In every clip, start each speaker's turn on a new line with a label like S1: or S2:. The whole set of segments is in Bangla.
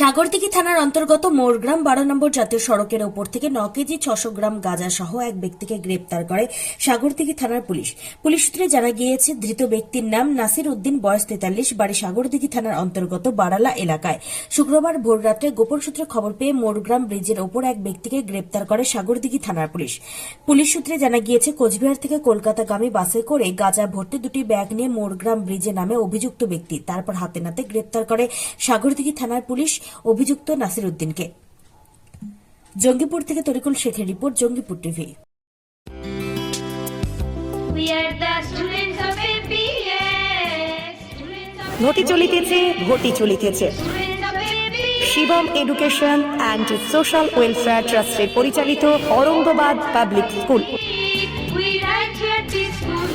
S1: সাগরদিঘি থানার অন্তর্গত মোরগ্রাম বারো নম্বর জাতীয় সড়কের ওপর থেকে ন কেজি ছশো গ্রাম গাঁজা সহ এক ব্যক্তিকে গ্রেপ্তার করে সাগরদিঘি থানার পুলিশ। পুলিশ সূত্রে জানা গিয়েছে, ধৃত ব্যক্তির নাম নাসির উদ্দিন, বয়স তেতাল্লিশ, বাড়ি সাগরদিঘি থানার অন্তর্গত বারালা এলাকায়। শুক্রবার ভোররাত্রে গোপন সূত্রে খবর পেয়ে মোরগ্রাম ব্রিজের ওপর এক ব্যক্তিকে গ্রেপ্তার করে সাগরদিঘি থানার পুলিশ। পুলিশ সূত্রে জানা গিয়েছে, কোচবিহার থেকে কলকাতাগামী বাসে করে গাঁজা ভর্তি দুটি ব্যাগ নিয়ে মোরগ্রাম ব্রিজে নামে অভিযুক্ত ব্যক্তি, তারপর হাতে নাতে গ্রেপ্তার করে সাগরদিঘি থানার পুলিশ। অভিযুক্ত নাসির উদ্দিনকে জঙ্গিপুর থেকে তরিকুল শেখের রিপোর্ট জঙ্গিপুর টিভি।
S2: ঘটি চলিতেছে ঘটি চলিতেছে. Shivam education and social welfare ট্রাস্টের পরিচালিত অরঙ্গবাদ পাবলিক স্কুল.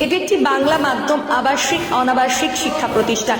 S2: এটি একটি বাংলা মাধ্যম আবাসিক অনাবাসিক শিক্ষা প্রতিষ্ঠান।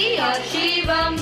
S3: Спасибо.